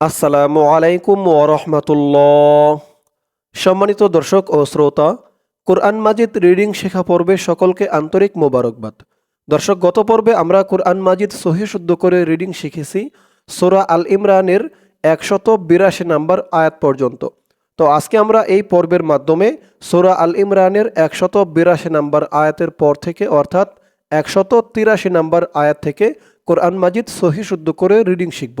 আসসালামু আলাইকুম ওরহমতুল্লাহ সম্মানিত দর্শক ও শ্রোতা, কোরআন মাজিদ রিডিং শেখা পর্বে সকলকে আন্তরিক মোবারকবাদ। দর্শক, গত পর্বে আমরা কোরআন মাজিদ সহি শুদ্ধ করে রিডিং শিখেছি, সোরা আল ইমরানের একশত বিরাশি নাম্বার আয়াত পর্যন্ত। তো আজকে আমরা এই পর্বের মাধ্যমে সোরা আল ইমরানের একশত বিরাশি নাম্বার আয়াতের পর থেকে, অর্থাৎ একশত তিরাশি নাম্বার আয়াত থেকে কোরআন মাজিদ সহি শুদ্ধ করে রিডিং শিখব।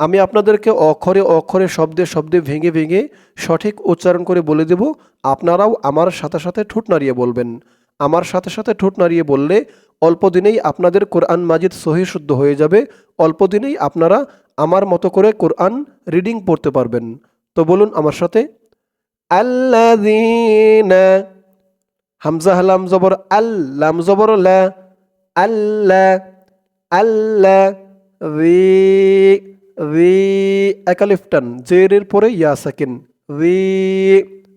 আমি আপনাদেরকে অক্ষরে অক্ষরে, শব্দে শব্দে, ভেঙে ভেঙে সঠিক উচ্চারণ করে বলে দেব। আপনারাও আমার সাথে সাথে ঠোঁট নাড়িয়ে বলবেন। আমার সাথে সাথে ঠোঁট নাড়িয়ে বললে অল্প দিনেই আপনাদের কোরআন মাজিদ সহি শুদ্ধ হয়ে যাবে। অল্প দিনেই আপনারা আমার মতো করে কোরআন রিডিং পড়তে পারবেন। তো বলুন আমার সাথে, আল্লাযীনা, হামজা, হালাম, জবর আল্লাম জবর, লা আল্লাহ আল্লাহ রি রি, একালিফটান, জেরের পরে ইয়া সাকিন রি,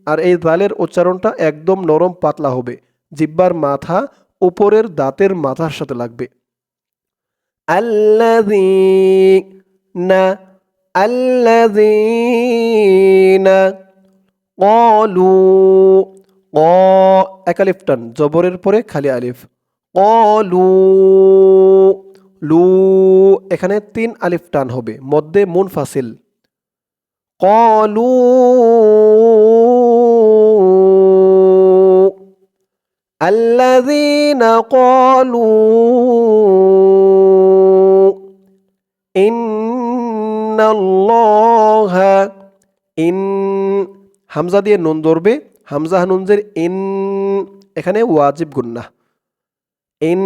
আর এই জালের উচ্চারণটা একদম নরম পাতলা হবে। জিব্বার মাথা উপরের দাঁতের মাথার সাথে লাগবে। একালিফটান, জবরের পরে খালি আলিফ। কলু লু এখানে তিন আলিফ টান হবে মধ্যে মুন ফাসিল কলু الذين قالوا إن الله ইন হামজা দিয়ে নুন ধরবে হামজা হানুনজের ইন এখানে ওয়াজিব গুন্না ইন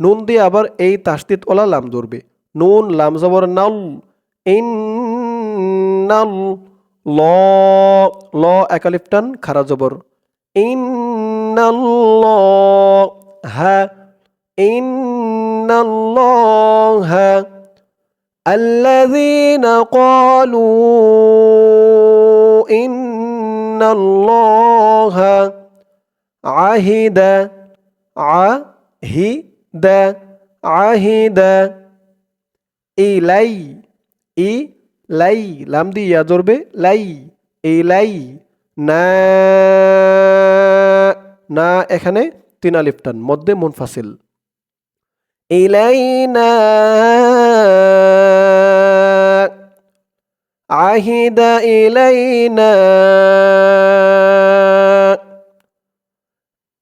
নুন দিয়ে আবার এই তাস্তিত ওলা লাম ধরবে নুন লাম জবর নাল ইন নাল ল ল একালিফটান খারা জবর ইন হা ইন হা الذين قالوا إن الله عهد عهد عهد إلي إلي লাম দিয়ে ইয়া ধরবে লাই ইলাই না না এখানে তিন আলিফ টান মধ্যে মুনফাসিল إلينا عهد إلينا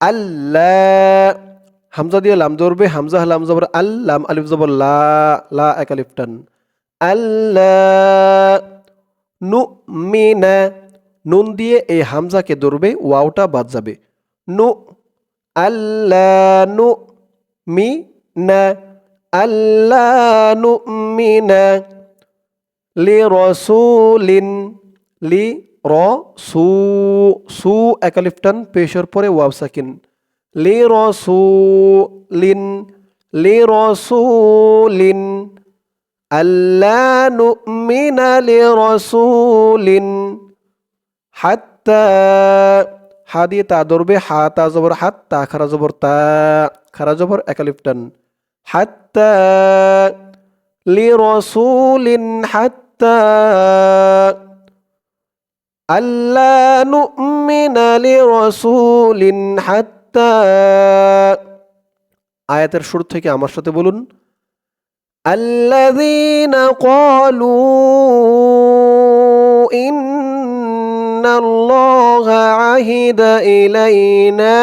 আল্লাহ হামজা দিয়ে লাম ধরবে, হামজা লাম জবর আল্লাম আলিফ জবর লা এক টান। আল্লাহ নু মিনা নুন দিয়ে এই হামজাকে ধরবে, ওয়াওটা বাদ যাবে। নু আল্লাহ নু মি না আল্লাহ নুমিনা। লি রসুলিন, লি র, সু সু একালিফটান পেশের পরে ওয়াব সাকিন। লে, র, সু, লিন। লে, র, সু, লিন। আল্লা নুমিনা লে রসুলিন হাত্তা, হা দিয়ে তা ধরবে, হা, তা জবর হাত তা খারা জবর, তা, খারা জবর লি হাত্তা ألا نؤمن لرسول حتى আয়াতের শুরু থেকে আমার সাথে বলুন الذين قالوا إن الله عهد إلينا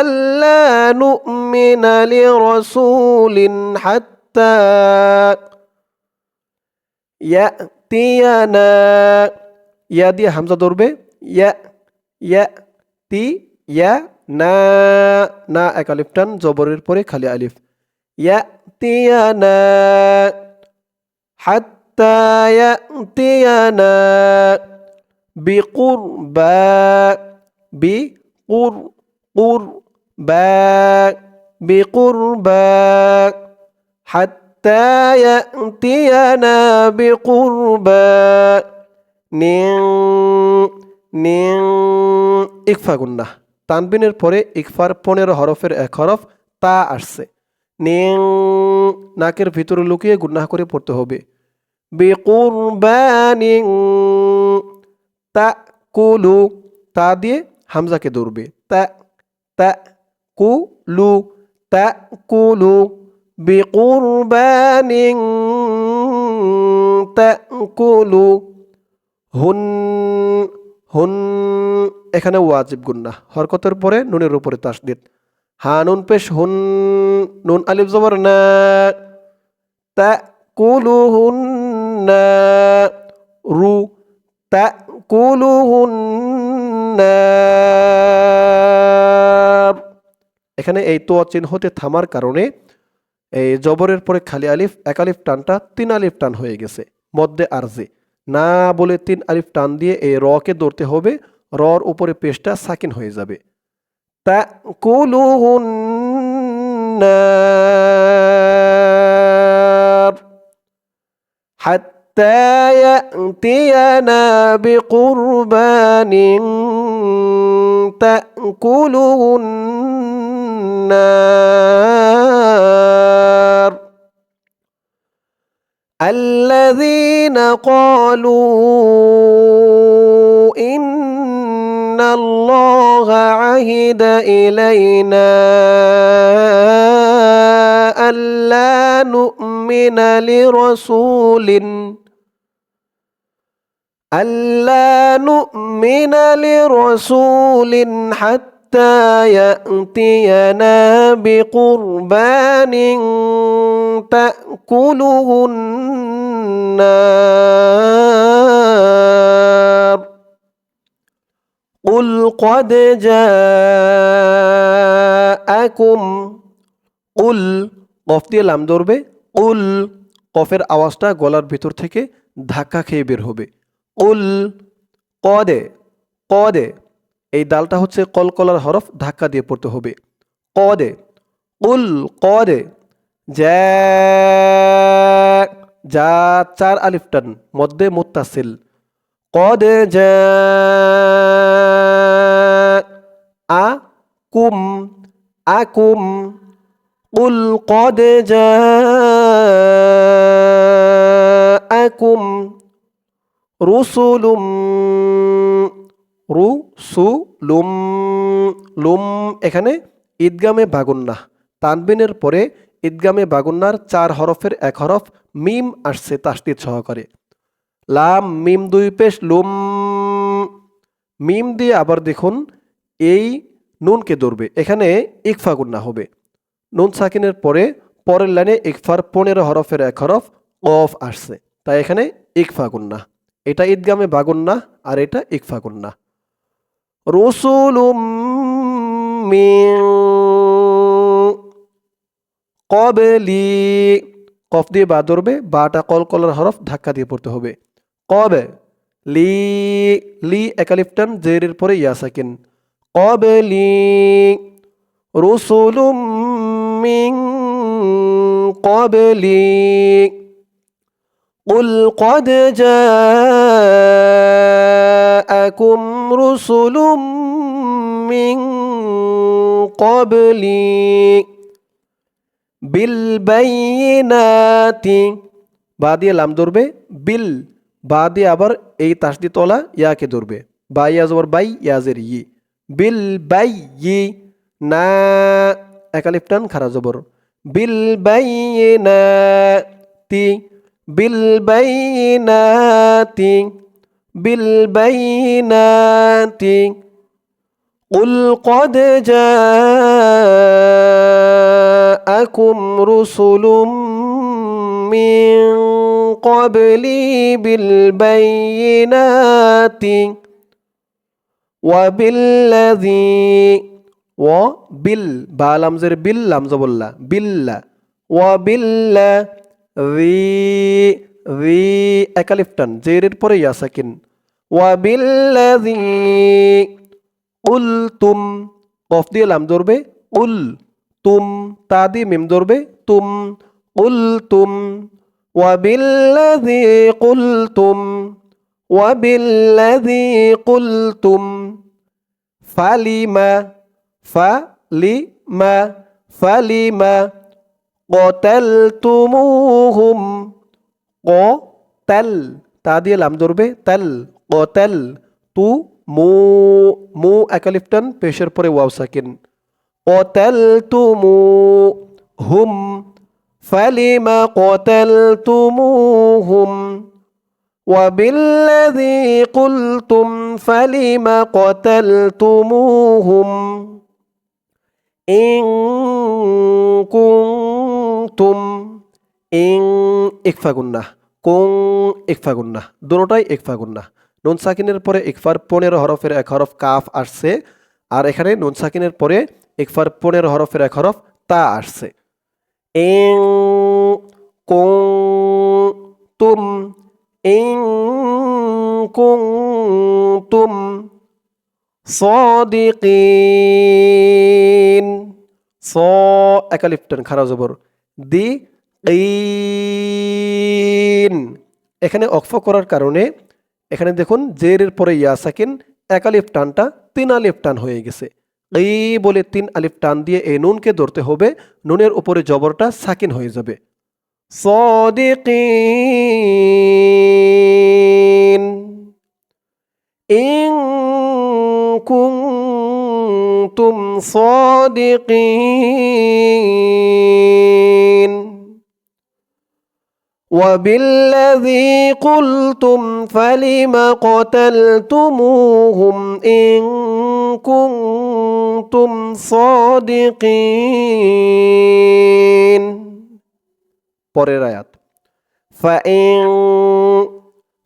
ألا نؤمن لرسول حتى তিয়ানা ইয়া দিয়ে হামজা ধরবে, ইয়া ইয়া, তি, ইয়া, না না এক আলিফ টান, জবরের পরে খালি আলিফ। ইয়া তিয়ানা হাত্তা ইয়া তিয়ানা বিকুরবা বি কুর কুর বা বিকুরবা হাত حتى يأتينا بقربى নিং নিং ইকফা গুন্না তানবিনের পরে ইকফার পনেরো হরফের এক হরফ তা আসছে নিং নাকের ভিতরে লুকিয়ে গুন্নাহ করে পড়তে হবে বেকুরবানিং তা কুলু তা দিয়ে হামজাকে ধরবে তা তা কুলু তা কুলু বেকুরবানিং তা কুলু হুন, এখানে ওয়াজিব গুন্না হরকতের পরে নুনের উপরে তাসদিদ। হা, নুন পেশ, হুন, নুন আলিফ জবর না। তা কুলু হুন রু তা কুলু হুন এখানে এই তো চিহ্নতে থামার কারণে এই জবরের পরে খালি আলিফ এক আলিফ টানটা তিন আলিফ টান হয়ে গেছে মধ্যে আরজে না বলে তিন আলিফ টান দিয়ে এই রকে ধরতে হবে রর উপরে পেশটা সাকিন হয়ে যাবে তা حتى يأتينا بقربان تأكله النار. الذين قالوا إن الله عهد إلينا ألا نؤمن لرسول ألا نؤمن لرسول حتى يأتينا بقربان تأكله النار قل قد جاءكم قل কফ দিয়ে লাম ধরবে উল কফের আওয়াজটা গলার ভিতর থেকে ধাক্কা খেয়ে বের হবে উল কদে কদে এই দালটা হচ্ছে কলকলার হরফ ধাক্কা দিয়ে পড়তে হবে। ক দে উল ক জ্যা, যা, চার আলিফটান মধ্যে ক দে জ্যা, আ, কুম আকুম উল কদে যা আকুম রুসুলুম লুম লুম এখানে ঈদগামে বাগুন্না তানবিনের পরে ঈদগামে বাগুন্নার চার হরফের এক হরফ মিম আসছে তাসদিদ সহকারে। লাম, মিম দুই পেশ, লুম, মিম দিয়ে আবার দেখুন এই নুনকে ধরবে। এখানে ইকফা গুন্না হবে। নুন সাকিনের পরে পরের লাইনে ইকফার পনেরো হরফের এক হরফ অফ আসছে। তাই এখানে ইকফা গুন্না। এটা ঈদগামে বাগুন্না আর এটা ইকফা গুন্না রসুলুম মিন কবলি কফ দিয়ে বা ধরবে বাটা কলকলার হরফ ধাক্কা দিয়ে পড়তে হবে কবে লি লি একালিফটান জেরের পরে ইয়া সাকিন কবলি রসুলুম মিন قبلي قل قد جاءكم رسل من قبلي بالبينات বা দিয়ে লাম ধরবে বিল বা দিয়ে আবার এই তাসদি তলা ইয়াকে ধরবে বা ইয়া জবর বাই ইয়াজের ই বিল বাই ই না একালিফটান খারা জবর বিল বাইনাতি বিল বাইনাতি বিল بالبينات قل قد جاءكم رسل من قبلي بالبينات وبالذي وبال بال زر بال لام زبولا بال وبالذي রি রি একালিফটান জেরের পরে ইয়া সাকিন ওয়াবিল্লাযী কুলতুম কফ দিয়ে লাম ধরবে উল তুম তা দিয়ে মিম ধরবে তুম কুলতুম ওয়াবিল্লাযী কুলতুম ওয়াবিল্লাযী কুলতুম ফালিমা ফালিমা ফালিমা قتلتموهم قتل তা দিয়ে লাম ধরবে তাল কতাল তু মু মু একালিফটান পেশের পরে ওয়াও সাকিন قتلتمو হুম ফালিমা قتلتموهم وبالذي قلتم فلم قتلتموهم إن كنتم ইং এক ফাগুন না কং এক ফাগুন না দুটাই এক ফাগুন না নুন সাকিনের পরে একফার পনেরো হরফের এক হরফ কাফ আসছে, আর এখানে নুন সাকিনের পরে একফার পনেরো হরফের এক হরফ তা আসছে। এং, কং, তুম, এং ইং কুংতুম সদিকিন, স একালিপ্টন খারা জবর, দি ইন এখানে অক্ফ করার কারণে এখানে দেখুন জেরের পরে ইয়া সাকিন এক আলিফ টানটা তিন আলিফ টান হয়ে গেছে এই বলে তিন আলিফ টান দিয়ে এই নুনকে ধরতে হবে নুনের উপরে জবরটা সাকিন হয়ে যাবে সদিকিন ইং কুম তুম সদিকিন وبالذي قلتم فلم قتلتموهم إن كنتم صادقين পরের আয়াত ফাইং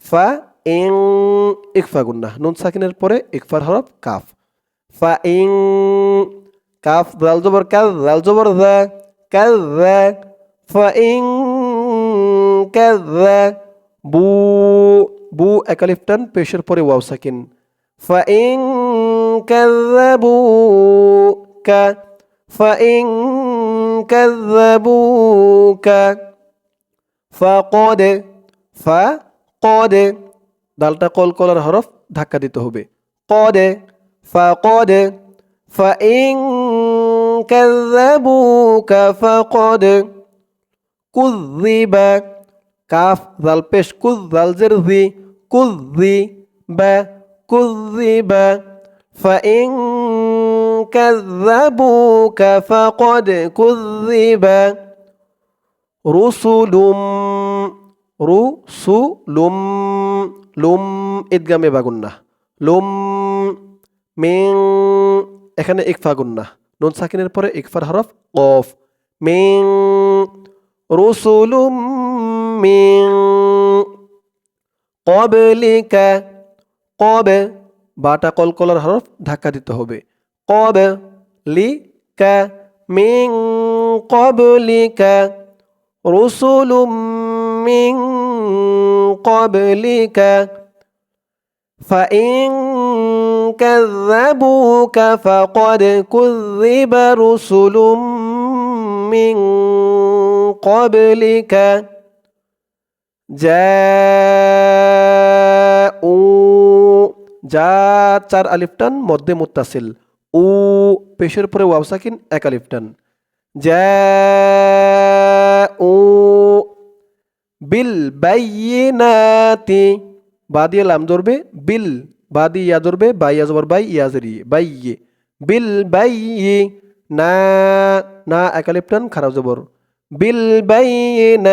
ফা ইং ইকফা গুন্না নুন সাকিনের পরে ইকফার হরফ কাফ ফাইং কাফ দাল জবর কাল দাল জবর দা কাল দা ফাইং কাল দা বু বু একালিফটান পেশের পরে ওয়াও সাকিন ফাইং كذبوك فإن كذبوك فقد فقد ডালটা কল কলার হরফ ধাক্কা দিতে হবে قد فقد فإن كذبوك فقد كذب কাফ জাল পেশ কুজ জাল জের জি কুজি বা كذب فإن كذبوك فقد كذب رسل رسل লুম ঈদগামে বাগুন্না লুম মিং এখানে ইকফা গুন্না নুন সাকিনের পরে ইকফার হরফ কফ মিং রসুলুম মিং কবলিকা কবে বাটা কলকলার হরফ ধাক্কা দিতে হবে কবে লিকা মিং কবলিকা রসুলুম মিং কবলিকা فإن كذبوك فقد كذب رسل من قبلك جاءوا যা চার আলিফটান মধ্যে মুত্তাসিল উ পেশের পরে ওয়াও সাকিন এক আলিফটান যা উ বিল বাইয়িনাতি বা দিয়ে লাম ধরবে বিল বা দিয়ে ইয়া ধরবে বা ইয়া জবর বাই ইয়া জেরি বাইয়ে বিল বাইয়ে না না এক আলিফটান খারাপ জবর بالبينات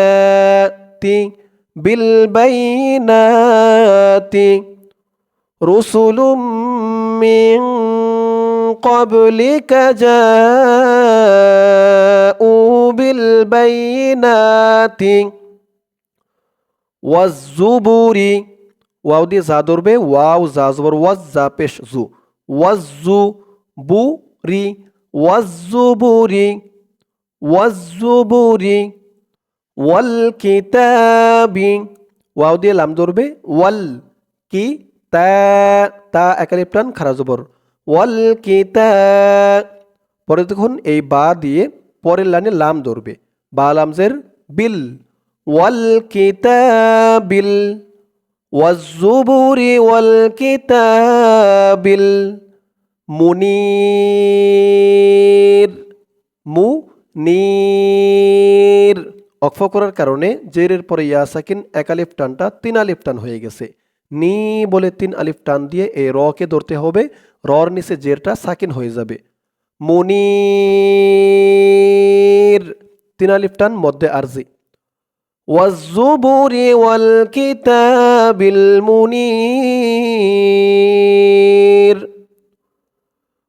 بالبينات. رسل من قبلك جاءوا بالبينات. والزبر واو دي زادور بي واو زا وزا وز زا پیش زو. والزبوري والزبوري. রি ওয়াজ্জুবুরি ওয়াজ্জুবুরি ওয়াল কিতাবি ওয়াও দিয়ে লাম ধরবে ওয়াল কি তা তা একালিপ টান খারা জবর ওয়াল কিতা পরে দেখুন এই বা দিয়ে পরের লাইনে লাম ধরবে বা লামজের বিল ওয়াল কিতাবিল والزبر والكتاب المنير মুনির অক্ফ করার কারণে জেরের পরে ইয়া সাকিন এক আলিফ টানটা তিন আলিফ টান হয়ে গেছে নি বলে তিন আলিফ টান দিয়ে এই রকে ধরতে হবে রর নিচে জেরটা সাকিন হয়ে যাবে মুনির তিন আলিফ টান মধ্যে আরজি والزبر والكتاب المنير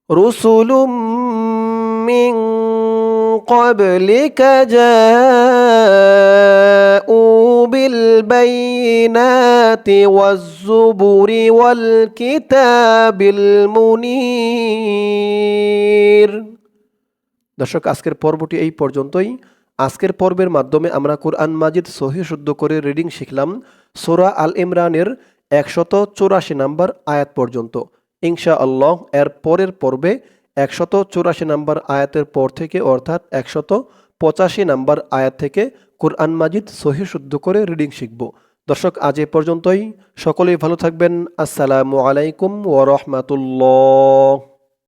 رسل من قبلك جاءوا بالبينات والزبر والكتاب المنير দর্শক আজকের পর্বটি এই পর্যন্তই আজকের পর্বের মাধ্যমে আমরা কোরআন মাজিদ সহি শুদ্ধ করে রিডিং শিখলাম সোরা আল ইমরানের একশত চৌরাশি নাম্বার আয়াত পর্যন্ত ইনশা আল্লাহ এর পরের পর্বে একশত চুরাশি নাম্বার আয়াতের পর থেকে, অর্থাৎ একশত পঁচাশি নাম্বার আয়াত থেকে কোরআন মাজিদ সহি শুদ্ধ করে রিডিং শিখব। দর্শক, আজ এ পর্যন্তই। সকলেই ভালো থাকবেন। আসসালামু আলাইকুম ওরহমাতুল্লাহ